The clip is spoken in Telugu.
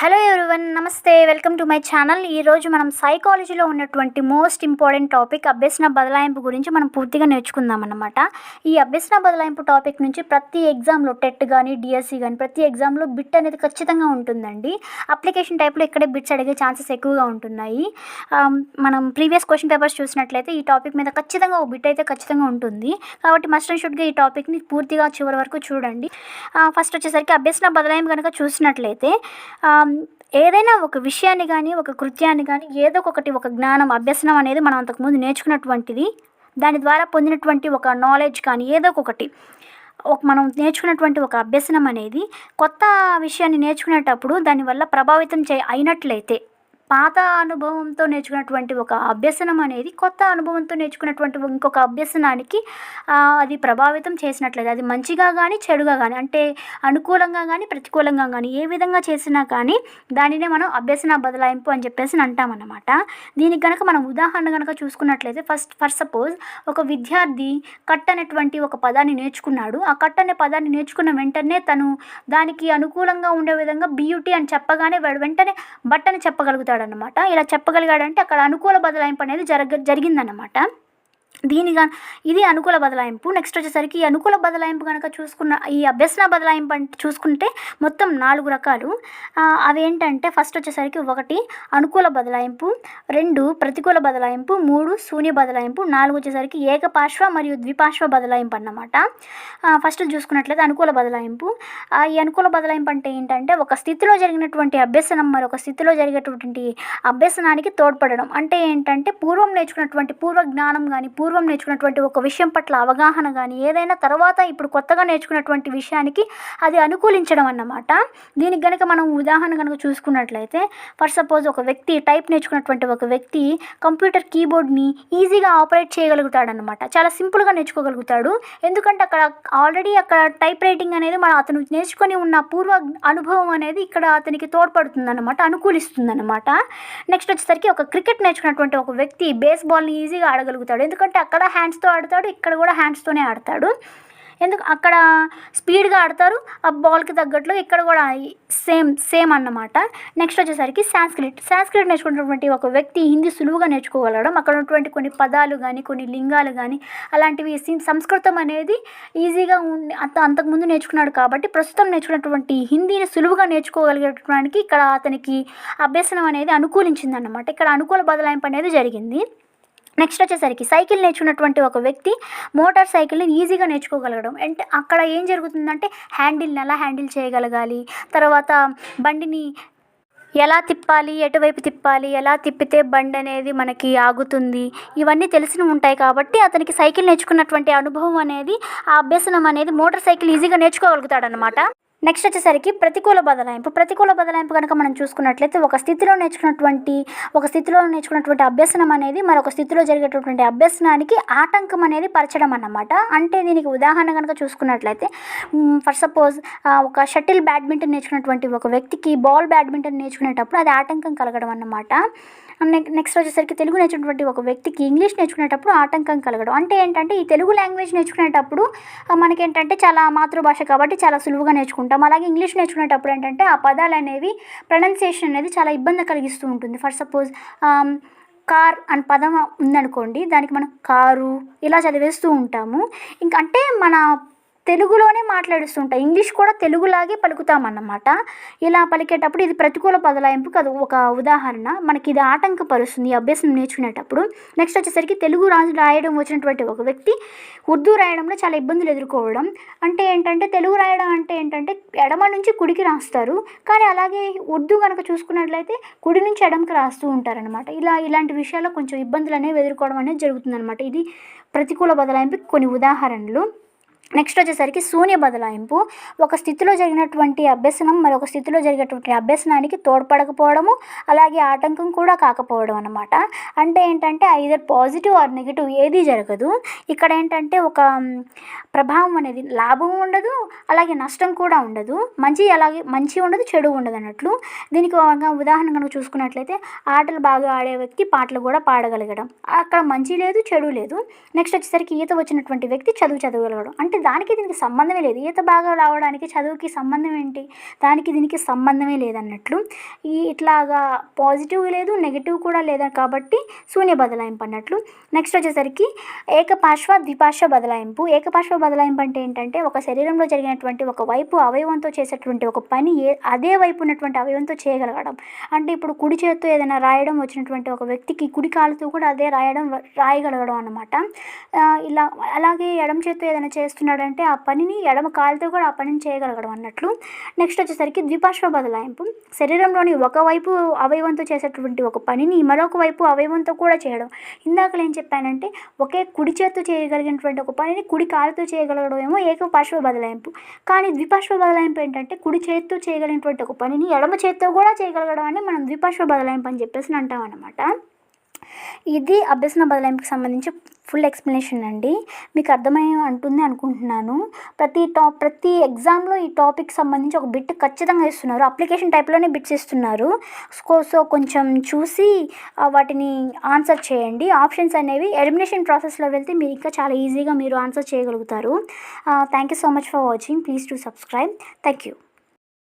హలో ఎవరివన్ నమస్తే వెల్కమ్ టు మై ఛానల్ ఈరోజు మనం సైకాలజీలో ఉన్నటువంటి మోస్ట్ ఇంపార్టెంట్ టాపిక్ అభ్యసన బదలాయింపు గురించి మనం పూర్తిగా నేర్చుకుందాం అన్నమాట. ఈ అభ్యసన బదలాయింపు టాపిక్ నుంచి ప్రతి ఎగ్జామ్లో టెట్ కానీ డిఎస్సి కానీ ప్రతి ఎగ్జామ్లో బిట్ అనేది ఖచ్చితంగా ఉంటుందండి. అప్లికేషన్ టైప్లో ఇక్కడే బిట్స్ అడిగే ఛాన్సెస్ ఎక్కువగా ఉంటున్నాయి. Um, మనం ప్రీవియస్ క్వశ్చన్ పేపర్స్ చూసినట్లయితే ఈ టాపిక్ మీద ఖచ్చితంగా ఓ బిట్ అయితే ఖచ్చితంగా ఉంటుంది. కాబట్టి మస్ట్ అండ్ షుడ్గా ఈ టాపిక్ని పూర్తిగా చివరి వరకు చూడండి. Uh, ఫస్ట్ వచ్చేసరికి అభ్యసన బదలాయింపు కనుక చూసినట్లయితే um, ఏదైనా ఒక విషయాన్ని కానీ ఒక కృత్యాన్ని కానీ ఏదో ఒకటి ఒక జ్ఞానం అభ్యసనం అనేది మనం అంతకుముందు నేర్చుకున్నటువంటిది దాని ద్వారా పొందినటువంటి ఒక నాలెడ్జ్ కానీ ఏదో ఒకటి ఒక మనం నేర్చుకున్నటువంటి ఒక అభ్యసనం అనేది కొత్త విషయాన్ని నేర్చుకునేటప్పుడు దానివల్ల ప్రభావితం చే అయినట్లయితే పాత అనుభవంతో నేర్చుకున్నటువంటి ఒక అభ్యసనం అనేది కొత్త అనుభవంతో నేర్చుకున్నటువంటి ఇంకొక అభ్యసనానికి అది ప్రభావితం చేసినట్లయితే అది మంచిగా కానీ చెడుగా కానీ అంటే అనుకూలంగా కానీ ప్రతికూలంగా కానీ ఏ విధంగా చేసినా కానీ దానినే మనం అభ్యసన బదలాయింపు అని చెప్పేసి అంటామన్నమాట. దీనికి కనుక మనం ఉదాహరణ కనుక చూసుకున్నట్లయితే ఫస్ట్ ఫర్ సపోజ్ ఒక విద్యార్థి కట్ అనేటువంటి ఒక పదాన్ని నేర్చుకున్నాడు. ఆ కట్ అనే పదాన్ని నేర్చుకున్న వెంటనే తను దానికి అనుకూలంగా ఉండే విధంగా బ్యూటీ అని చెప్పగానే వాడు వెంటనే బట్టని చెప్పగలుగుతాడు. అనమాట ఇలా చెప్పగలిగాడంటే అక్కడ అనుకూల బదలాయింపు అనేది జరగ జరిగిందనమాట దీనిగా ఇది అనుకూల బదలాయింపు. నెక్స్ట్ వచ్చేసరికి ఈ అనుకూల బదలాయింపు కనుక చూసుకున్న ఈ అభ్యసన బదలాయింపు అంటే చూసుకుంటే మొత్తం నాలుగు రకాలు. అవేంటంటే ఫస్ట్ వచ్చేసరికి ఒకటి అనుకూల బదలాయింపు. రెండు ప్రతికూల బదలాయింపు. మూడు శూన్య బదలాయింపు. నాలుగు వచ్చేసరికి ఏకపార్శ్వ మరియు ద్విపార్శ్వ బదలాయింపు అన్నమాట. ఫస్ట్ చూసుకున్నట్లయితే అనుకూల బదలాయింపు. ఆ, ఈ అనుకూల బదలాయింపు అంటే ఏంటంటే ఒక స్థితిలో జరిగినటువంటి అభ్యసనం మరొక స్థితిలో జరిగేటువంటి అభ్యసనానికి తోడ్పడడం. అంటే ఏంటంటే పూర్వం నేర్చుకున్నటువంటి పూర్వ జ్ఞానం కానీ పూర్వ పూర్వం నేర్చుకున్నటువంటి ఒక విషయం పట్ల అవగాహన కానీ ఏదైనా తర్వాత ఇప్పుడు కొత్తగా నేర్చుకున్నటువంటి విషయానికి అది అనుకూలించడం అన్నమాట. దీనికి గనుక మనం ఉదాహరణ కనుక చూసుకున్నట్లయితే ఫర్ సపోజ్ ఒక వ్యక్తి టైప్ నేర్చుకున్నటువంటి ఒక వ్యక్తి కంప్యూటర్ కీబోర్డ్ని ఈజీగా ఆపరేట్ చేయగలుగుతాడనమాట చాలా సింపుల్గా నేర్చుకోగలుగుతాడు. ఎందుకంటే అక్కడ ఆల్రెడీ అక్కడ టైప్ రైటింగ్ అనేది మన అతను నేర్చుకొని ఉన్న పూర్వ అనుభవం అనేది ఇక్కడ అతనికి తోడ్పడుతుందన్నమాట అనమాట నెక్స్ట్ వచ్చేసరికి ఒక క్రికెట్ నేర్చుకున్నటువంటి ఒక వ్యక్తి బేస్బాల్ని ఈజీగా ఆడగలుగుతాడు. ఎందుకంటే అక్కడ హ్యాండ్స్తో ఆడతాడు ఇక్కడ కూడా హ్యాండ్స్తోనే ఆడతాడు. ఎందుకు అక్కడ స్పీడ్గా ఆడతారు ఆ బాల్కి తగ్గట్లు ఇక్కడ కూడా సేమ్ సేమ్ అన్నమాట. నెక్స్ట్ వచ్చేసరికి సాంస్క్రిట్ సాంస్క్రిట్ నేర్చుకున్నటువంటి ఒక వ్యక్తి హిందీ సులువుగా నేర్చుకోగలడం అక్కడ ఉన్నటువంటి కొన్ని పదాలు కానీ కొన్ని లింగాలు కానీ అలాంటివి సంస్కృతం అనేది ఈజీగా ఉండి అంత అంతకుముందు నేర్చుకున్నాడు కాబట్టి ప్రస్తుతం నేర్చుకున్నటువంటి హిందీని సులువుగా నేర్చుకోగలిగడానికి ఇక్కడ అతనికి అభ్యసనం అనేది అనుకూలించింది అన్నమాట ఇక్కడ అనుకూల బదలాయింపు అనేది జరిగింది. నెక్స్ట్ వచ్చేసరికి సైకిల్ నేర్చుకున్నటువంటి ఒక వ్యక్తి మోటార్ సైకిల్ని ఈజీగా నేర్చుకోగలగడం. అంటే అక్కడ ఏం జరుగుతుందంటే హ్యాండిల్ని ఎలా హ్యాండిల్ చేయగలగాలి తర్వాత బండిని ఎలా తిప్పాలి ఎటువైపు తిప్పాలి ఎలా తిప్పితే బండి అనేది మనకి ఆగుతుంది ఇవన్నీ తెలిసి ఉంటాయి కాబట్టి అతనికి సైకిల్ నేర్చుకున్నటువంటి అనుభవం అనేది ఆ అభ్యసనం అనేది మోటార్ సైకిల్ ఈజీగా నేర్చుకోగలుగుతాడనమాట నెక్స్ట్ వచ్చేసరికి ప్రతికూల బదలాయింపు. ప్రతికూల బదలాయింపు కనుక మనం చూసుకున్నట్లయితే ఒక స్థితిలో నేర్చుకున్నటువంటి ఒక స్థితిలో నేర్చుకున్నటువంటి అభ్యసనం అనేది మరొక స్థితిలో జరిగేటటువంటి అభ్యసనానికి ఆటంకం అనేది పరచడం అన్నమాట. అంటే దీనికి ఉదాహరణ కనుక చూసుకున్నట్లయితే ఫర్ సపోజ్ ఒక షటిల్ బ్యాడ్మింటన్ నేర్చుకున్నటువంటి ఒక వ్యక్తికి బాల్ బ్యాడ్మింటన్ నేర్చుకునేటప్పుడు అది ఆటంకం కలగడం అన్నమాట. నెక్స్ట్ వచ్చేసరికి తెలుగు నేర్చుకున్నటువంటి ఒక వ్యక్తికి ఇంగ్లీష్ నేర్చుకునేటప్పుడు ఆటంకం కలగడం. అంటే ఏంటంటే ఈ తెలుగు లాంగ్వేజ్ నేర్చుకునేటప్పుడు మనకేంటంటే చాలా మాతృభాష కాబట్టి చాలా సులువుగా నేర్చుకుంటాం. అలాగే ఇంగ్లీష్ నేర్చుకునేటప్పుడు ఏంటంటే ఆ పదాలు అనేవి ప్రొనౌన్సియేషన్ అనేది చాలా ఇబ్బంది కలిగిస్తూ ఉంటుంది. ఫర్ సపోజ్ కార్ అని పదం ఉందనుకోండి దానికి మనం కారు ఇలా చదివేస్తూ ఉంటాము. ఇంకంటే అంటే మన తెలుగులోనే మాట్లాడుస్తుంటాయి ఇంగ్లీష్ కూడా తెలుగులాగే పలుకుతామన్నమాట. ఇలా పలికేటప్పుడు ఇది ప్రతికూల బదలాయింపుకి అది ఒక ఉదాహరణ. మనకి ఇది ఆటంకపరుస్తుంది ఈ అభ్యాసం నేర్చుకునేటప్పుడు. నెక్స్ట్ వచ్చేసరికి తెలుగు రాజు రాయడం వచ్చినటువంటి ఒక వ్యక్తి ఉర్దూ రాయడంలో చాలా ఇబ్బందులు ఎదుర్కోవడం. అంటే ఏంటంటే తెలుగు రాయడం అంటే ఏంటంటే ఎడమ నుంచి కుడికి రాస్తారు. కానీ అలాగే ఉర్దూ కనుక చూసుకున్నట్లయితే కుడి నుంచి ఎడమకి రాస్తూ ఉంటారనమాట ఇలా ఇలాంటి విషయాల్లో కొంచెం ఇబ్బందులు అనేవి ఎదుర్కోవడం అనేది జరుగుతుందన్నమాట. ఇది ప్రతికూల బదలాయింపుకి కొన్ని ఉదాహరణలు. నెక్స్ట్ వచ్చేసరికి శూన్య బదలాయింపు. ఒక స్థితిలో జరిగినటువంటి అభ్యసనం మరొక స్థితిలో జరిగేటువంటి అభ్యసనానికి తోడ్పడకపోవడము అలాగే ఆటంకం కూడా కాకపోవడం అనమాట అంటే ఏంటంటే ఐదర్ పాజిటివ్ ఆర్ నెగిటివ్ ఏది జరగదు. ఇక్కడ ఏంటంటే ఒక ప్రభావం అనేది లాభం ఉండదు అలాగే నష్టం కూడా ఉండదు. మంచి అలాగే మంచి ఉండదు చెడు ఉండదు అన్నట్లు. దీనికి ఉదాహరణ కనుక చూసుకున్నట్లయితే ఆటలు బాగా ఆడే వ్యక్తి పాటలు కూడా పాడగలగడం. అక్కడ మంచి లేదు చెడు లేదు. నెక్స్ట్ వచ్చేసరికి ఈత వచ్చినటువంటి వ్యక్తి చదువు చదవగలగడం. అంటే అంటే దానికి దీనికి సంబంధమే లేదు. ఈత బాగా రావడానికి చదువుకి సంబంధం ఏంటి? దానికి దీనికి సంబంధమే లేదన్నట్లు. ఈ ఇట్లాగా పాజిటివ్ లేదు నెగిటివ్ కూడా లేదు కాబట్టి శూన్య బదలాయింపు అన్నట్లు. నెక్స్ట్ వచ్చేసరికి ఏకపార్శ్వ ద్విపార్శ్వ బదలాయింపు. ఏకపార్శ్వ బదలాయింపు అంటే ఏంటంటే ఒక శరీరంలో జరిగినటువంటి ఒక వైపు అవయవంతో చేసేటువంటి ఒక పని ఏ అదే వైపు ఉన్నటువంటి అవయవంతో చేయగలగడం. అంటే ఇప్పుడు కుడి చేత్తో ఏదైనా రాయడం వచ్చినటువంటి ఒక వ్యక్తికి కుడి కాలుతో కూడా అదే రాయడం రాయగలగడం అనమాట ఇలా అలాగే ఎడమ చేత్తో ఏదైనా చేస్తున్నాడంటే ఆ పనిని ఎడమ కాలుతో కూడా ఆ పనిని చేయగలగడం అన్నట్లు. నెక్స్ట్ వచ్చేసరికి ద్విపార్శ్వ బదలాయింపు శరీరంలోని ఒకవైపు అవయవంతో చేసేటువంటి ఒక పనిని మరొక వైపు అవయవంతో కూడా చేయడం. ఇందాకలు ఏం చెప్పానంటే ఒకే కుడి చేత్తో చేయగలిగినటువంటి ఒక పనిని కుడి కాలుతో చేయగలగడం ఏమో ఏకపార్శ్వ బదలాయింపు కానీ ద్విపార్శ్వ బదలాయింపు ఏంటంటే కుడి చేత్తో చేయగలిగినటువంటి ఒక పనిని ఎడమ చేత్తో కూడా చేయగలగడం అని మనం ద్విపార్శ్వ బదలాయింపు అని చెప్పేసి అంటాం అనమాట ఇది అభ్యసన బదలాయింపుకి సంబంధించి ఫుల్ ఎక్స్ప్లెనేషన్ అండి. మీకు అర్థమై ఉంటుంది అనుకుంటున్నాను. ప్రతి టాప్ ప్రతి ఎగ్జామ్లో ఈ టాపిక్ సంబంధించి ఒక బిట్ ఖచ్చితంగా ఇస్తున్నారు. అప్లికేషన్ టైప్లోనే బిట్స్ ఇస్తున్నారు. సో సో కొంచెం చూసి వాటిని ఆన్సర్ చేయండి. ఆప్షన్స్ అనేవి ఎలిమినేషన్ ప్రాసెస్లో వెళ్తే మీరు ఇంకా చాలా ఈజీగా మీరు ఆన్సర్ చేయగలుగుతారు. Thank you so much for watching please to subscribe thank you